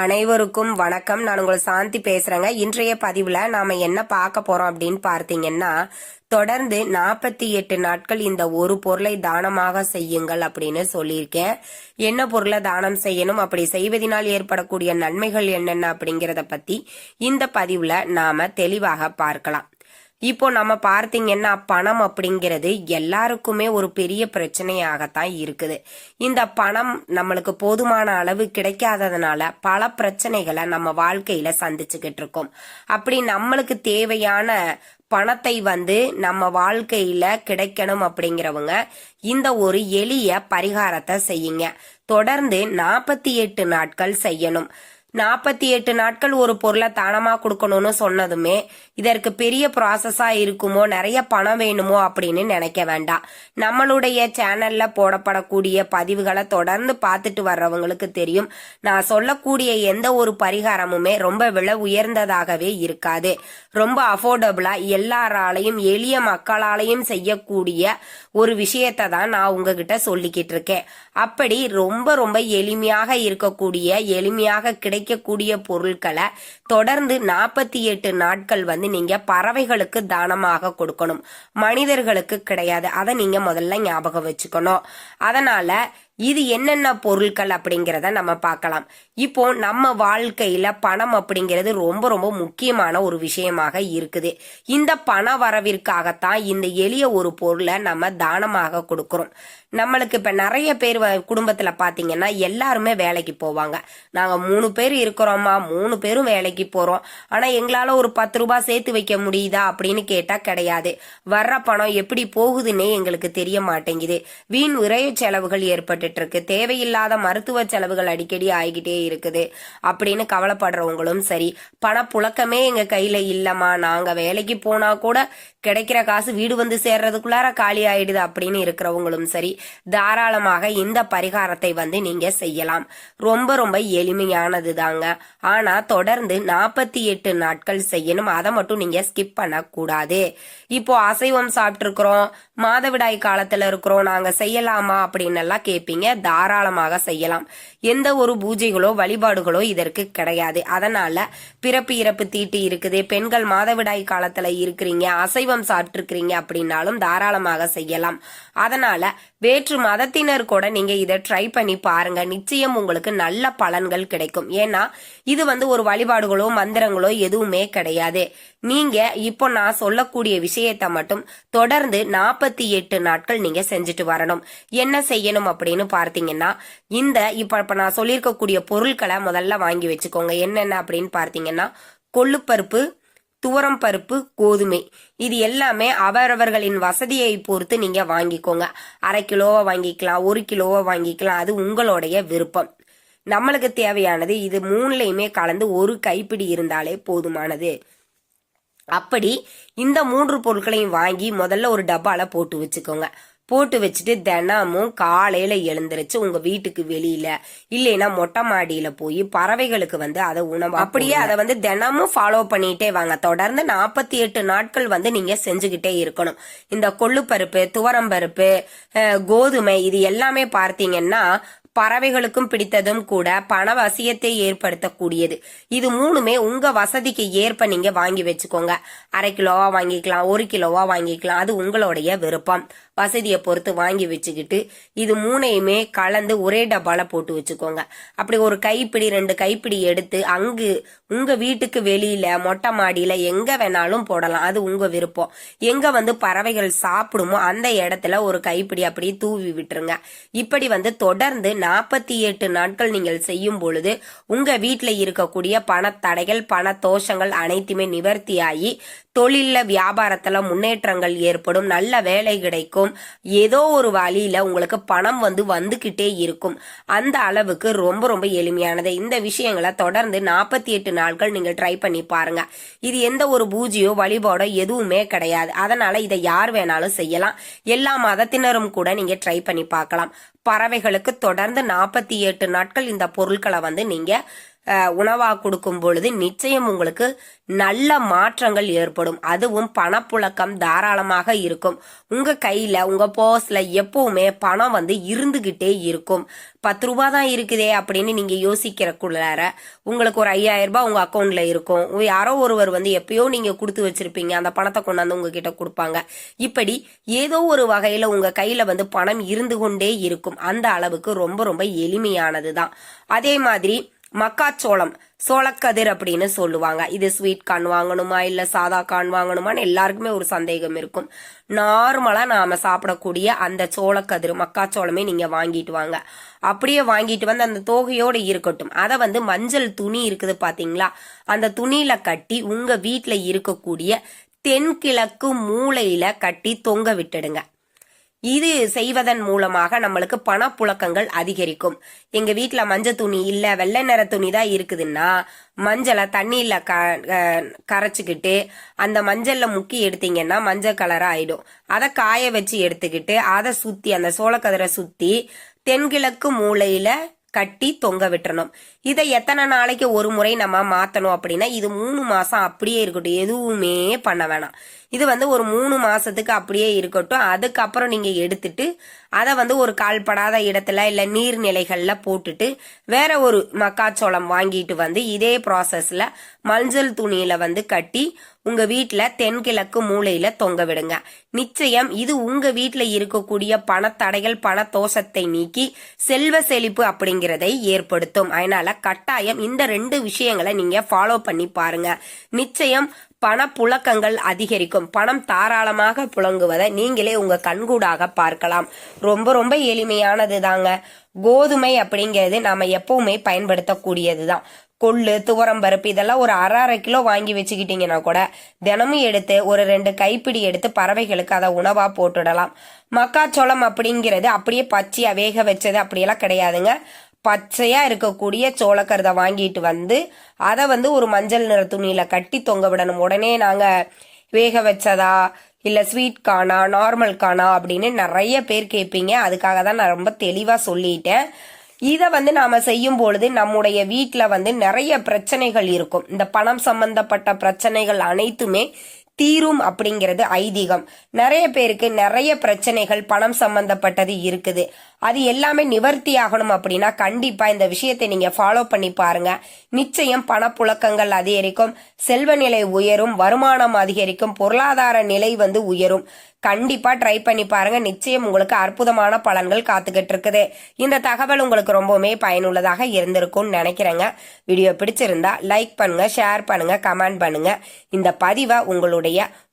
அனைவருக்கும் வணக்கம். நான் உங்கள் சாந்தி பேசுறேங்க. இன்றைய பதிவுல நாம என்ன பார்க்க போறோம் அப்படின்னு பார்த்தீங்கன்னா தொடர்ந்து நாற்பத்தி எட்டு நாட்கள் இந்த ஒரு பொருளை தானமாக செய்யுங்கள் அப்படின்னு சொல்லியிருக்கேன். என்ன பொருளை தானம் செய்யணும் அப்படி செய்வதனால் ஏற்படக்கூடிய நன்மைகள் என்னென்ன அப்படிங்கறத பத்தி இந்த பதிவுல நாம தெளிவாக பார்க்கலாம். இப்போ நம்ம பார்த்தீங்கன்னா பணம் அப்படிங்கிறது எல்லாருக்குமே ஒரு பெரிய பிரச்சனையாகத்தான் இருக்குது. இந்த பணம் நம்மளுக்கு போதுமான அளவு கிடைக்காததுனால பல பிரச்சனைகளை நம்ம வாழ்க்கையில சந்திச்சுக்கிட்டு இருக்கோம். அப்படி நம்மளுக்கு தேவையான பணத்தை வந்து நம்ம வாழ்க்கையில கிடைக்கணும் அப்படிங்கிறவங்க இந்த ஒரு எளிய பரிகாரத்தை செய்யுங்க. தொடர்ந்து நாற்பத்தி எட்டு நாட்கள் செய்யணும். நாற்பத்தி எட்டு நாட்கள் ஒரு பொருளை தானமாக கொடுக்கணும்னு சொன்னதுமே இதற்கு பெரிய ப்ராசஸாக இருக்குமோ நிறைய பணம் வேணுமோ அப்படின்னு நினைக்க வேண்டாம். நம்மளுடைய சேனலில் போடப்படக்கூடிய பதிவுகளை தொடர்ந்து பார்த்துட்டு வர்றவங்களுக்கு தெரியும். நான் சொல்லக்கூடிய எந்த ஒரு பரிகாரமுமே ரொம்ப விலை உயர்ந்ததாகவே இருக்காது. ரொம்ப அஃபோர்டபுளாக எல்லாராலையும் எளிய மக்களாலையும் செய்யக்கூடிய ஒரு விஷயத்தை தான் நான் உங்ககிட்ட சொல்லிக்கிட்டு இருக்கேன். அப்படி ரொம்ப ரொம்ப எளிமையாக இருக்கக்கூடிய எளிமையாக கிடைக்கக்கூடிய பொருட்களை தொடர்ந்து நாற்பத்தி எட்டு நாட்கள் வந்து நீங்க பறவைகளுக்கு தானமாக கொடுக்கணும். மனிதர்களுக்கு கிடையாது. அதை நீங்க முதல்ல ஞாபகம் வச்சுக்கணும். அதனால இது என்னென்ன பொருட்கள் அப்படிங்கிறத நம்ம பார்க்கலாம். இப்போ நம்ம வாழ்க்கையில பணம் அப்படிங்கிறது ரொம்ப ரொம்ப முக்கியமான ஒரு விஷயமாக இருக்குது. இந்த பண வரவிற்காகத்தான் இந்த எளிய ஒரு பொருளை நம்ம தானமாக கொடுக்கிறோம். நம்மளுக்கு இப்ப நிறைய பேர் வ- குடும்பத்துல பாத்தீங்கன்னா எல்லாருமே வேலைக்கு போவாங்க. நாங்க மூணு பேர் இருக்கிறோமா மூணு பேரும் வேலைக்கு போறோம். ஆனா எங்களால ஒரு பத்து ரூபாய் சேர்த்து வைக்க முடியுதா அப்படின்னு கேட்டா கிடையாது. வர்ற பணம் எப்படி போகுதுன்னே எங்களுக்கு தெரிய மாட்டேங்குது. வீண் விரைய செலவுகள் ஏற்பட்டு இருக்கு தேவையில்லாத மருத்துவ செலவுகள் அடிக்கடி ஆகிக்கிட்டே இருக்குது. அப்படின்னு கவலைப்படுறவங்களும் சரி. பணப்புழக்கமே எங்க கையில இல்லம்மா. நாங்க வேலைக்கு போனா கூட கிடைக்கிற காசு வீடு வந்து சேர்றதுக்குள்ளார காலி ஆயிடுது அப்படின்னு இருக்கிறவங்களும் சரி தாராளமாக இந்த பரிகாரத்தை வந்து நீங்க செய்யலாம். ரொம்ப ரொம்ப எளிமையானது தாங்க ஆனா தொடர்ந்து நாற்பத்தி எட்டு நாட்கள் செய்யணும். அதை மட்டும் நீங்க ஸ்கிப் பண்ணக்கூடாது. இப்போ அசைவம் சாப்பிட்டுருக்குறோம் மாதவிடாய் காலத்துல இருக்கிறோம் நாங்க செய்யலாமா அப்படின்னு எல்லாம் கேட்பீங்க தாராளமாக செய்யலாம். எந்த ஒரு பூஜைகளோ வழிபாடுகளோ இதற்கு கிடையாது. அதனால பிறப்பு இறப்பு தீட்டு இருக்குது. பெண்கள் மாதவிடாய் காலத்துல இருக்கிறீங்க. அசைவம் சாப்பிட்டுருக்கிறீங்க அப்படின்னாலும் தாராளமாக செய்யலாம். அதனால வேற்று மதத்தினர் கூட நீங்க இதை ட்ரை பண்ணி பாருங்க. நிச்சயம் உங்களுக்கு நல்ல பலன்கள் கிடைக்கும். ஏன்னா இது வந்து ஒரு வழிபாடுகளோ மந்திரங்களோ எதுவுமே கிடையாது. நீங்க இப்போ நான் சொல்லக்கூடிய விஷயத்தை மட்டும் தொடர்ந்து நாற்பத்தி எட்டு நாட்கள் நீங்க செஞ்சுட்டு வரணும். என்ன செய்யணும் அப்படின்னு பார்த்தீங்கன்னா இந்த இப்ப இப்ப நான் சொல்லியிருக்கக்கூடிய பொருட்களை முதல்ல வாங்கி வச்சுக்கோங்க. என்னென்ன அப்படின்னு பார்த்தீங்கன்னா கொள்ளுப்பருப்பு துவரம் பருப்பு கோதுமை. இது எல்லாமே அவரவர்களின் வசதியை பொறுத்து நீங்க வாங்கிக்கோங்க. அரை கிலோவை வாங்கிக்கலாம் ஒரு கிலோவை வாங்கிக்கலாம். அது உங்களுடைய விருப்பம். நம்மளுக்கு தேவையானது இது மூணுலையுமே கலந்து ஒரு கைப்பிடி இருந்தாலே போதுமானது. அப்படி இந்த மூன்று பொருட்களையும் வாங்கி முதல்ல ஒரு டப்பால போட்டு வச்சுக்கோங்க. போட்டு வச்சுட்டு தினமும் காலையில எழுந்திருச்சு உங்க வீட்டுக்கு வெளியில. இல்லைன்னா மொட்டை மாடியில போய் பறவைகளுக்கு வந்து அதை உணவு அப்படியே? அதை வந்து தினமும் ஃபாலோ பண்ணிட்டே வாங்க. தொடர்ந்து நாற்பத்தி எட்டு நாட்கள் வந்து நீங்க செஞ்சுக்கிட்டே இருக்கணும். இந்த கொள்ளுப்பருப்பு துவரம்பருப்பு கோதுமை இது எல்லாமே பார்த்தீங்கன்னா பறவைகளுக்கும் பிடித்ததும் கூட பண வசியத்தை ஏற்படுத்தக்கூடியது. இது மூணுமே உங்க வசதிக்கு ஏற்ப நீங்க வாங்கி வச்சுக்கோங்க. அரை கிலோவா வாங்கிக்கலாம் ஒரு கிலோவா வாங்கிக்கலாம். அது உங்களுடைய விருப்பம். வசதியை பொறுத்து வாங்கி வச்சுக்கிட்டு இது மூணையுமே கலந்து ஒரே டப்பால போட்டு வச்சுக்கோங்க. அப்படி ஒரு கைப்பிடி ரெண்டு கைப்பிடி எடுத்து அங்கு உங்க வீட்டுக்கு வெளியில மொட்டை மாடியில எங்க வேணாலும் போடலாம். அது உங்க விருப்பம். எங்க வந்து பறவைகள் சாப்பிடுமோ அந்த இடத்துல ஒரு கைப்பிடி அப்படியே தூவி விட்டுருங்க. இப்படி வந்து தொடர்ந்து நாற்பத்தி எட்டு நாட்கள் நீங்கள் செய்யும் பொழுது உங்க வீட்டுல இருக்கக்கூடிய பணத்தடைகள் பண தோஷங்கள் அனைத்துமே நிவர்த்தியாகி தொழில்ல வியாபாரத்துல முன்னேற்றங்கள் ஏற்படும். நல்ல வேலை கிடைக்கும். ஏதோ ஒரு வழியில உங்களுக்கு பணம் வந்து வந்துகிட்டே இருக்கும். அந்த அளவுக்கு ரொம்ப ரொம்ப எளிமையானது. இந்த விஷயங்களை தொடர்ந்து நாற்பத்தி எட்டு நாட்கள் நீங்க ட்ரை பண்ணி பாருங்க. இது எந்த ஒரு பூஜையோ வழிபாடோ எதுவுமே கிடையாது. அதனால இதை யார் வேணாலும் செய்யலாம். எல்லா மதத்தினரும் கூட நீங்க ட்ரை பண்ணி பார்க்கலாம். பறவைகளுக்கு தொடர்ந்து நாற்பத்தி எட்டு நாட்கள் இந்த பொருட்களை வந்து நீங்க உணவா கொடுக்கும் பொழுது நிச்சயம் உங்களுக்கு நல்ல மாற்றங்கள் ஏற்படும். அதுவும் பணப்புழக்கம் தாராளமாக இருக்கும். உங்க கையில உங்க பர்ஸ்ல எப்பவுமே பணம் வந்து இருந்துகிட்டே இருக்கும். பத்து ரூபா தான் இருக்குதே அப்படின்னு நீங்க யோசிக்கிறக்குள்ளார உங்களுக்கு ஒரு ஐயாயிரம் ரூபாய் உங்க அக்கௌண்ட்ல இருக்கும். யாரோ ஒருவர் வந்து எப்பயோ நீங்க கொடுத்து வச்சிருப்பீங்க. அந்த பணத்தை கொண்டாந்து உங்ககிட்ட கொடுப்பாங்க. இப்படி ஏதோ ஒரு வகையில உங்க கையில வந்து பணம் இருந்து கொண்டே இருக்கும். அந்த அளவுக்கு ரொம்ப ரொம்ப எளிமையானதுதான். அதே மாதிரி மக்காச்சோளம் சோளக்கதிர் அப்படின்னு சொல்லுவாங்க. இது ஸ்வீட் கார்ன் வாங்கணுமா இல்ல சாதா கார்ன் வாங்கணுமான்னு எல்லாருக்குமே ஒரு சந்தேகம் இருக்கும். நார்மலா நாம சாப்பிடக்கூடிய அந்த சோளக்கதிர் மக்காச்சோளமே நீங்க வாங்கிட்டு வாங்க. அப்படியே வாங்கிட்டு வந்து அந்த தோகையோட இருக்கட்டும். அதை வந்து மஞ்சள் துணி இருக்குது பாத்தீங்களா? அந்த துணியில கட்டி உங்க வீட்டில் இருக்கக்கூடிய தென்கிழக்கு மூலையில கட்டி தொங்க விட்டுடுங்க. இது செய்வதன் மூலமாக நம்மளுக்கு பணப்புழக்கங்கள் அதிகரிக்கும். எங்க வீட்டுல மஞ்சள் துணி இல்ல வெள்ளை நிற துணி தான் இருக்குதுன்னா மஞ்சளை தண்ணியில க கரைச்சிக்கிட்டு அந்த மஞ்சள்ல முக்கி எடுத்தீங்கன்னா மஞ்சள் கலரா ஆயிடும். அதை காய வச்சு எடுத்துக்கிட்டு அதை சுத்தி அந்த சோளக்கதிரை சுத்தி தென்கிழக்கு மூலையில கட்டி தொங்க விட்டுறணும். இதை எத்தனை நாளைக்கு ஒரு முறை நம்ம மாத்தணும் அப்படின்னா இது மூணு மாசம் அப்படியே இருக்கட்டும். எதுவுமே பண்ண வேணாம். இது வந்து ஒரு மூணு மாசத்துக்கு அப்படியே இருக்கட்டும். அதுக்கப்புறம் நீங்க எடுத்துட்டு அதை வந்து ஒரு கால்படாத இடத்துல இல்ல நீர்நிலைகள்ல போட்டுட்டு வேற ஒரு மக்காச்சோளம் வாங்கிட்டு வந்து இதே ப்ராசஸ்ல மஞ்சள் துணியில வந்து கட்டி உங்க வீட்டில் தென்கிழக்கு மூலையில தொங்க விடுங்க. நிச்சயம் இது உங்க வீட்டில் இருக்கக்கூடிய பணத்தடைகள் பண நீக்கி செல்வ செழிப்பு அப்படிங்கிறதை ஏற்படுத்தும். அதனால கட்டாயம் இந்த ரெண்டு விஷயங்களை நீங்க ஃபாலோ பண்ணி பாருங்க. நிச்சயம் பணப்புழக்கங்கள் அதிகரிக்கும். பணம் தாராளமாக புழங்குவதை நீங்களே உங்க கண்கூடாக பார்க்கலாம். ரொம்ப ரொம்ப எளிமையானது தாங்க கோதுமை அப்படிங்கிறது நாம எப்பவுமே பயன்படுத்தக்கூடியதுதான். கொள்ளு துவரம் பருப்பு இதெல்லாம் ஒரு அரை அரை கிலோ வாங்கி வச்சுக்கிட்டீங்கன்னா கூட தினமும் எடுத்து ஒரு ரெண்டு கைப்பிடி எடுத்து பறவைகளுக்கு அதை உணவா போட்டுடலாம். மக்காச்சோளம் அப்படிங்கிறது அப்படியே பச்சையா வேக வச்சது அப்படியெல்லாம் கிடையாதுங்க. பச்சையா இருக்கக்கூடிய சோளக்கருதை வாங்கிட்டு வந்து அதை வந்து ஒரு மஞ்சள் நிற துணியில கட்டி தொங்க விடணும். உடனே நாங்க வேக வச்சதா இல்ல ஸ்வீட் காணா நார்மல் காணா அப்படின்னு நிறைய பேர் கேட்பீங்க அதுக்காக தான் நான் ரொம்ப தெளிவா சொல்லிட்டேன். இதை வந்து நாம செய்யும் பொழுது நம்முடைய வீட்டில் வந்து நிறைய பிரச்சனைகள் இருக்கும். இந்த பணம் சம்பந்தப்பட்ட பிரச்சனைகள் அனைத்துமே தீரும் அப்படிங்கிறது ஐதீகம். நிறைய பேருக்கு நிறைய பிரச்சனைகள் பணம் சம்பந்தப்பட்டது இருக்குது. அது எல்லாமே நிவர்த்தி ஆகணும் அப்படின்னா கண்டிப்பா இந்த விஷயத்தை நீங்க ஃபாலோ பண்ணி பாருங்க. நிச்சயம் பணப்புழக்கங்கள் அதிகரிக்கும் செல்வ நிலை உயரும் வருமானம் அதிகரிக்கும் பொருளாதார நிலை வந்து உயரும். கண்டிப்பா ட்ரை பண்ணி பாருங்க. நிச்சயம் உங்களுக்கு அற்புதமான பலன்கள் காத்துக்கிட்டு இருக்குது. இந்த தகவல் உங்களுக்கு ரொம்பவுமே பயனுள்ளதாக இருந்திருக்கும்னு நினைக்கிறேங்க. வீடியோ பிடிச்சிருந்தா லைக் பண்ணுங்க ஷேர் பண்ணுங்க கமெண்ட் பண்ணுங்க. இந்த பதிவை உங்களுடைய